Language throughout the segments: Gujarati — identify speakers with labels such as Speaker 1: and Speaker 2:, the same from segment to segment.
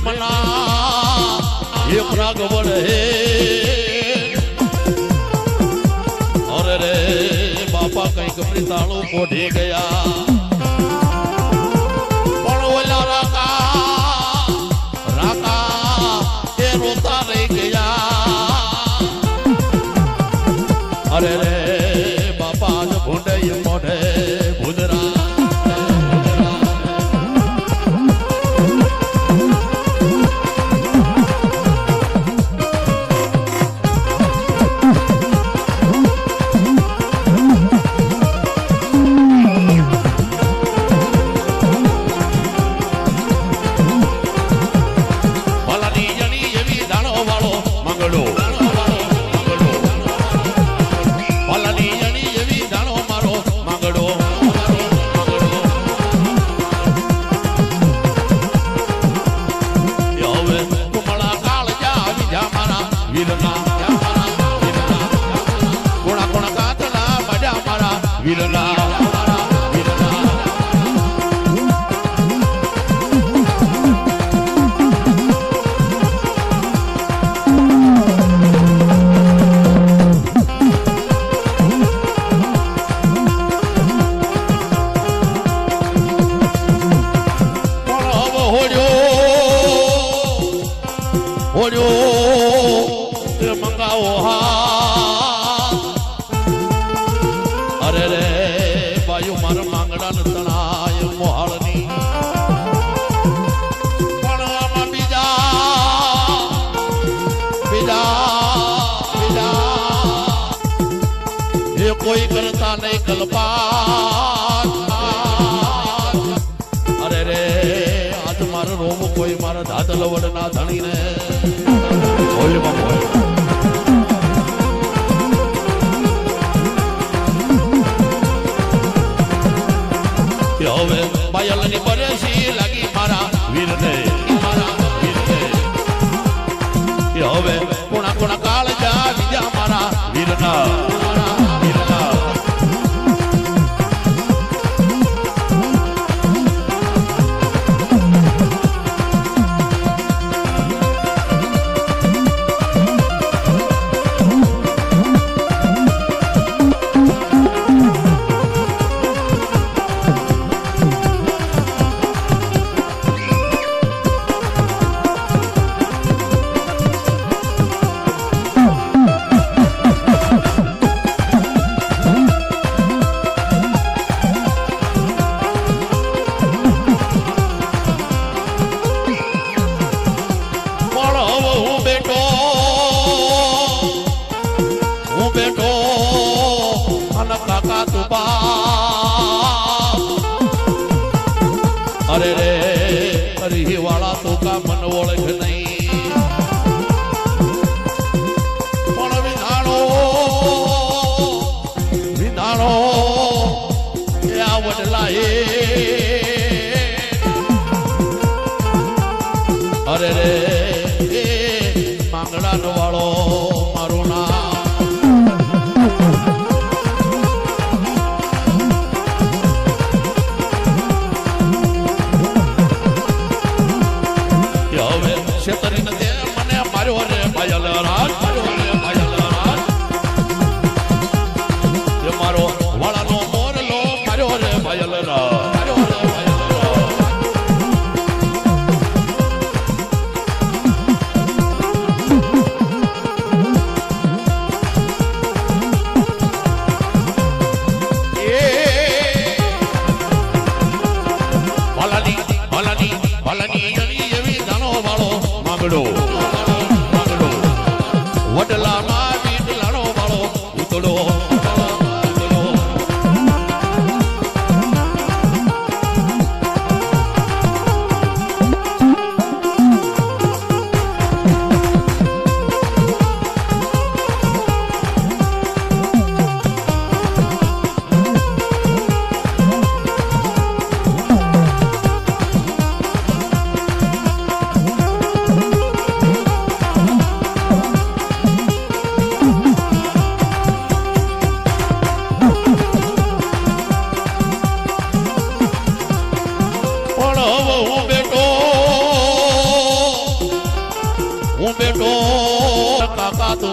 Speaker 1: પ્રેમના એમ રાગ વળે. અરે રે બાપા કંઈક પ્રીતાળું મોઢી ગયા. Villain. તળાય માર માંગડા ને તળાય મોહળની. પણ બીજા બીજા બીજા. એ કોઈ કરતા નહીં કલ્પા અરે રે, આજ મારો રોમ કોઈ મારા દાદલવડના ધણીને Sayalana.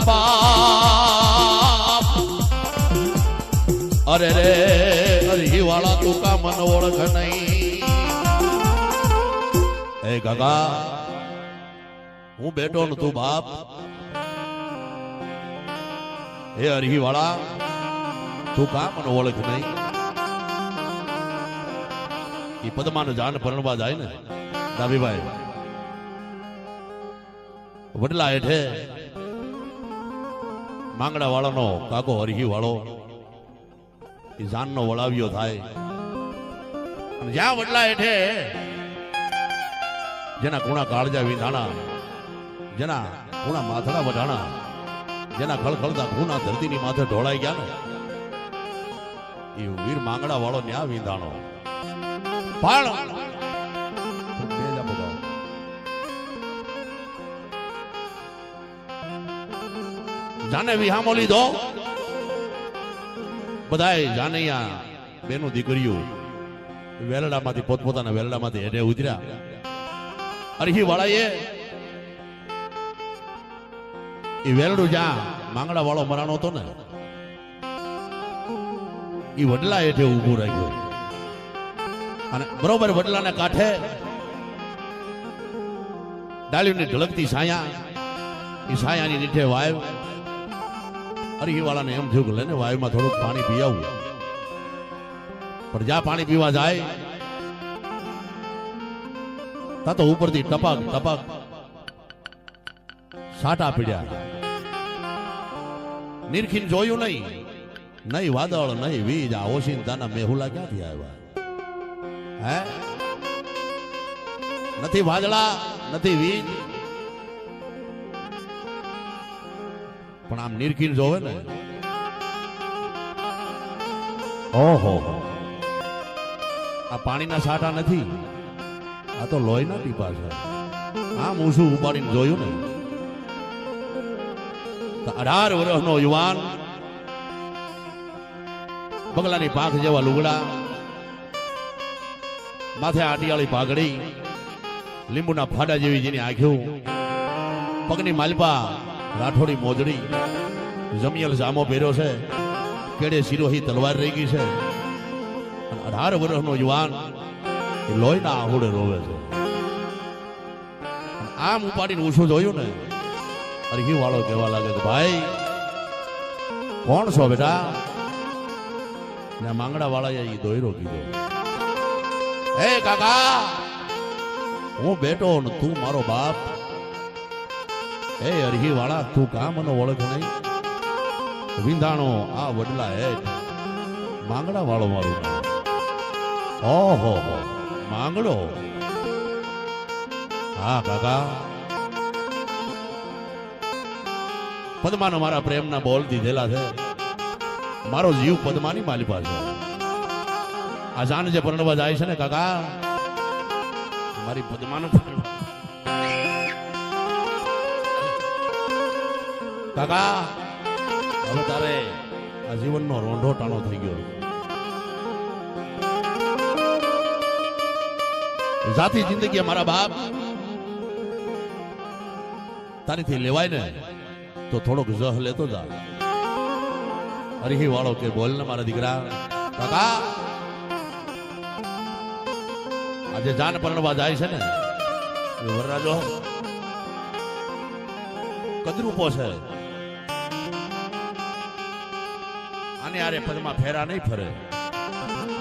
Speaker 1: બાપ અરે રે અરહી વાળા તું કા મન ઓળખ નહીં એ કાકા હું બેઠો ને તું બાપ એ અરહી વાળા તું કા મને ઓળખ નહીં એ પદ્માને જાન પરણવા જાય ને ડાબીભાઈ વડલા હેઠે માંગડા વાળાનો કાકો હરહી વાળો એ જાનનો વળાવ્યો થાય. અને જ્યાં વડલા હેઠે જેના કુણા કાળજા વિંધાણા, જેના કુણા માથડા વઢાણા, જેના ખળખળતા ખૂના ધરતીની માથે ઢોળાઈ ગયા ને, એ વીર માંગડા વાળો ન્યા વિંધાણો. પણ જાને વિહામો લીધો બધાય જાનૈયા, બેનું દીકરીઓ વેલડામાંથી, પોતપોતાના વેલડામાંથી હેઠે ઉતર્યા. અરહી વાળાએ એ વેલડું જ્યાં માંગડા વાળો મરાણો હતો ને એ વડલા હેઠે ઊભું રાખ્યું. અને બરોબર વડલાને કાંઠે ડાળીની ઢળકતી છાયા, એ છાયાની નીઠે વાયુ અરહી એમ થયું કે લેને વાયુમાં થોડુંક પાણી પીવું પણ જ્યાં પાણી પીવા જાય, ત્યાં તો ઉપરથી ટપક ટપક સાટા પીડ્યા. નિરખીન જોયું નહીં. નહીં વાદળ, નહીં વીજ. આ ઓશિંતાના મેહુલા ક્યાંથી આવ્યા? હે? નથી વાદળા, નથી વીજ. પણ આમ નિરખીન જોવે ને. ઓહો. આ પાણીના સાટા નથી. આ તો લોહીના ટીપા છે. આમ ઊંચું ઉપાડીને જોયું ને. અઢાર વર્ષનો યુવાન બગલાની પાંખ જેવા લુગડા માથે આટિયાળી પાઘડી લીંબુના ફાડા જેવી જેની આંખ્યું પગની માલપા રાઠોડી મોજડી જમિયલ જામો પહેર્યો છે. કેડે સિરોહી તલવાર રહી ગઈ છે. અને અઢાર વર્ષનો યુવાન એ લોહીના આહુડે રોવે છે. આમ ઉપાડીને ઊંચું જોયું ને અરહી વાળો કહેવા લાગે કે, ભાઈ, કોણ છો બેટા? ને માંગડા વાળા એ દોયરો કીધો હે કાકા, હું બેટો ને તું મારો બાપ હે અરહી વાળા તું કામનો ઓળખ નહીં. વિંધાણો આ વડલા હેઠ. માંગડા વાળો મારું ઓહો હો માંગડો હા કાકા. પદ્માનો મારા પ્રેમના બોલ દીધેલા છે. મારો જીવ પદ્માની માલી પાસે આ જાન જે પરણવા જાય છે ને, કાકા? મારી પદ્માનો પરણવા. કાકા, હવે તારે આ જીવનનો રોંઢો ટાણો થઈ ગયો. જાતી જિંદગી મારા બાપ. તારીથી લેવાય ને તો થોડોક જહ લેતો જા. હરીહી વાળો કે બોલ ને મારા દીકરા. કાકા, આજે જાન પરણવા જાય છે ને. વરરાજો, કદરૂપો છે. આને આરે પદમાં ફેરા નહીં ફરે.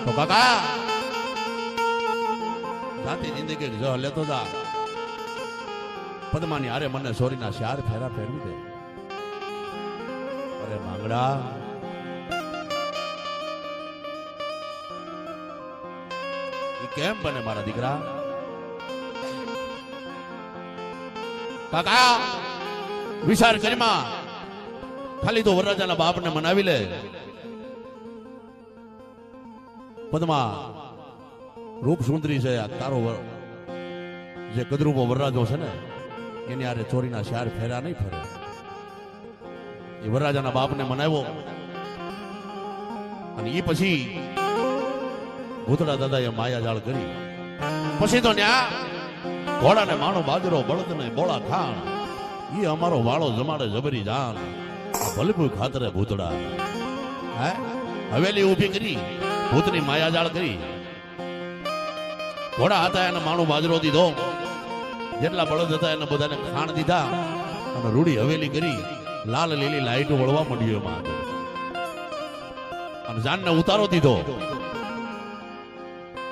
Speaker 1: તો કાકા, જાતી જિંદગી જો લેતો જા. પદમાની આરે મને સોરીના ચાર ફેરા ફેરવી દે. અરે માંગડા કેમ બને મારા દીકરા? કાકા, વિચાર કરીમાં. ખાલી તો વરરાજાના બાપને મનાવી લે. પદ્મા, રૂપ સુંદરી છે આ તારો જે કદરૂપો વરરાજો છે ને, એની આરે ચોરીના શાર ફેરા નહીં ફરે. એ વરરાજાના બાપને મનાવ્યો. અને એ પછી ભૂતડા દાદાએ માયાજાળ કરી. પછી તો ન્યા ઘોડાને માણો, બાજરો બળદને બોળા ખાણ. એ અમારો વાળો જમાડે જબરી જાણ. ભલભૂ ખાતરે ભૂતડા. હે? હવેલી ઊભી કરી. ભૂતની માયાજાળ કરી. ઘોડા હતા એને માણું બાજરો દીધો. જેટલા બળદ હતા એને બધાને ખાણ દીધા અને રૂડી હવેલી કરી લાલ લીલી લાઈટો વળવા માંડ્યું એમાં. અને જાનને ઉતારો દીધો.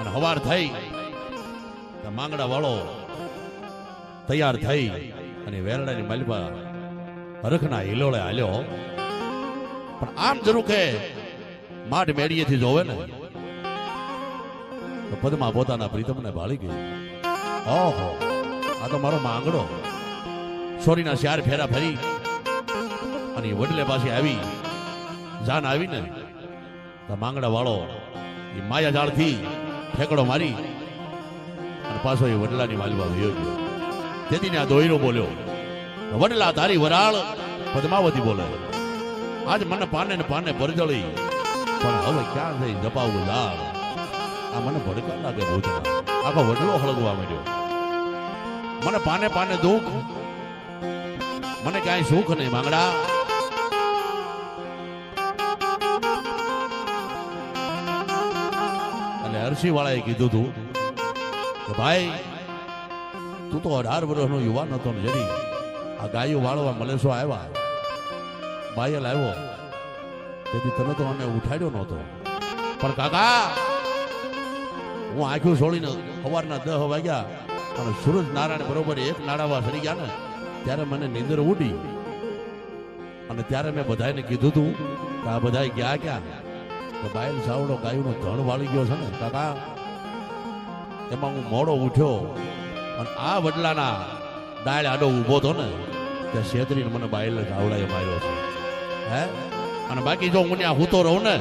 Speaker 1: અને હવાર થઈ. માંગડા વાળો તૈયાર થઈ અને વેરડાની માલિપા હરખના હિલોળે હાલ્યો. પણ આમ જરૂર કે માઠ મેળીએથી જોવે ને. તો પદમાં પોતાના પ્રીતમને ભાળી ગઈ. ઓહો, આ તો મારો માંગડો. છોરીના ચાર ફેરા ફરી. અને વડલે પાસે આવી. જાન આવીને માંગડા વાળો એ માયા જાળથી ઠેકડો મારી અને પાછો એ વડલાની માલવા વયો ગયો. તેથી આ દોયરો બોલ્યો, વડલા, તારી વરાળ પદ્માવતી બોલે. આજ મને પાને ને પાને પરજળી પણ હવે ક્યાં જઈ જપાવું લાલ આ મને ભડકા લાગે ભૂતના આખો વડલો હળગવા માંડ્યો. મને પાને પાને દુઃખ. મને કાંઈ સુખ નહીં, માંગડા. અને હર્ષી વાળાએ કીધું તું કે ભાઈ, તું તો અઢાર વર્ષનો યુવાન હતો ને, જરી. આ ગાયો વાળવા મલેશો આવ્યા. બાયલ આવ્યો. તેથી તને તો અમે ઉઠાડ્યો નહોતો. પણ કાકા, હું આંખું છોડીને સવારના દહ વાગ્યા અને સૂરજ નારાયણ બરોબર એક નાડાવા સરી ગયા ને, ત્યારે મને નીંદર ઉડી. અને ત્યારે મેં બધાને કીધું તું કે આ બધા ગયા ક્યાં? તો બાયલ સાવડો ગાયનો ધણ વાળી ગયો છે ને, કાકા, એમાં હું મોડો ઉઠ્યો અને આ વડલાના ડાળ આડો ઊભો હતો ને, ત્યાં શેતરીને મને બાયલ ગાવડાએ માર્યો છે. હે? અને બાકી જો હું ત્યાં હૂતો રહું ને,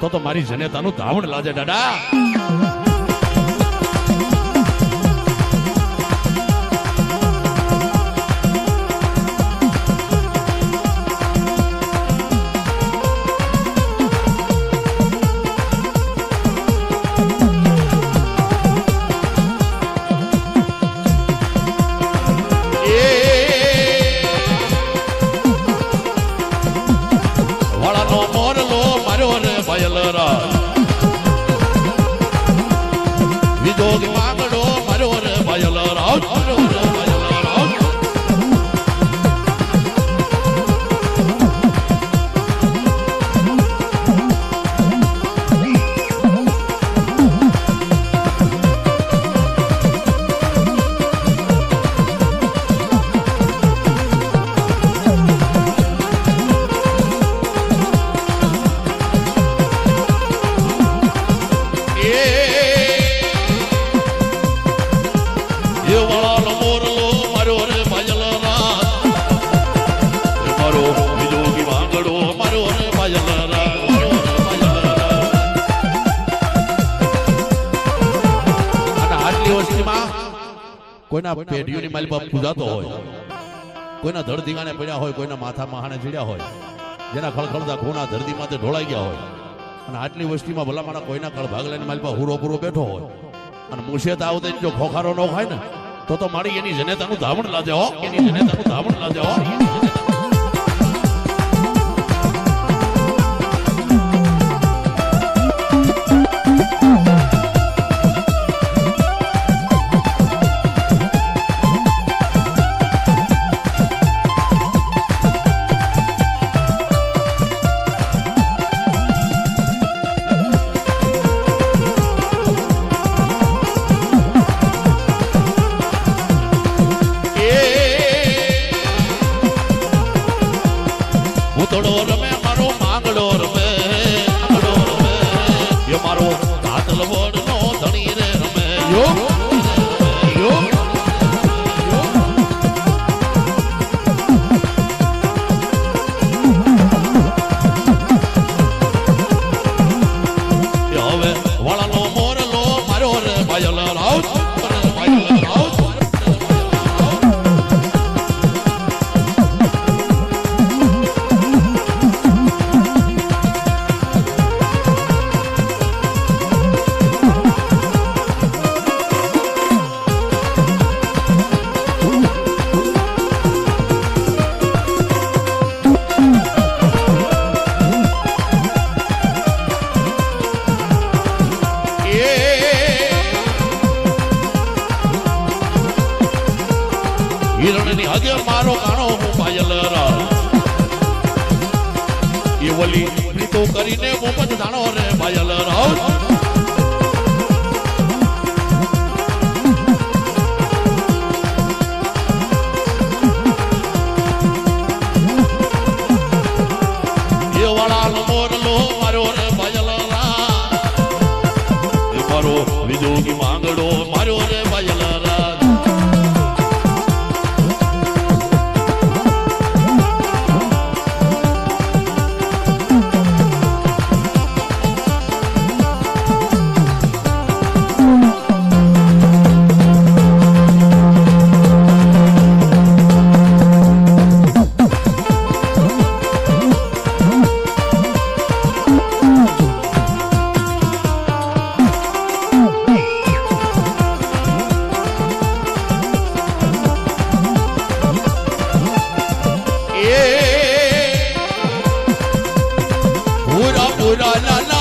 Speaker 1: તો તો મારી જનેતાનું ધાવણ લાજે, દાદા. માલી બાપ પૂજાતો હોય. કોઈના ધડ ધીગાને પડ્યા હોય, કોઈના માથામાં મહાણે ચડ્યા હોય, જેના ખળખળતા ખૂના ધરતી માથે ઢોળાઈ ગયા હોય. અને આટલી વસ્તીમાં ભલા મારા કોઈના કળ લઈને મારી પાસે હુરો પૂરો બેઠો હોય. અને મુશિયત આવતે જો ખોખારો ન ખાય ને, તો તો મારી એની જનેતાનું ધામણ લાજે હો. એની જનેતાનું ધામણ લાજે હો. હગે મારો કાણો હું પાયલ રાવ એ ઓલી પ્રીતો કરીને મોપત દાણો રે Payal Rao la la la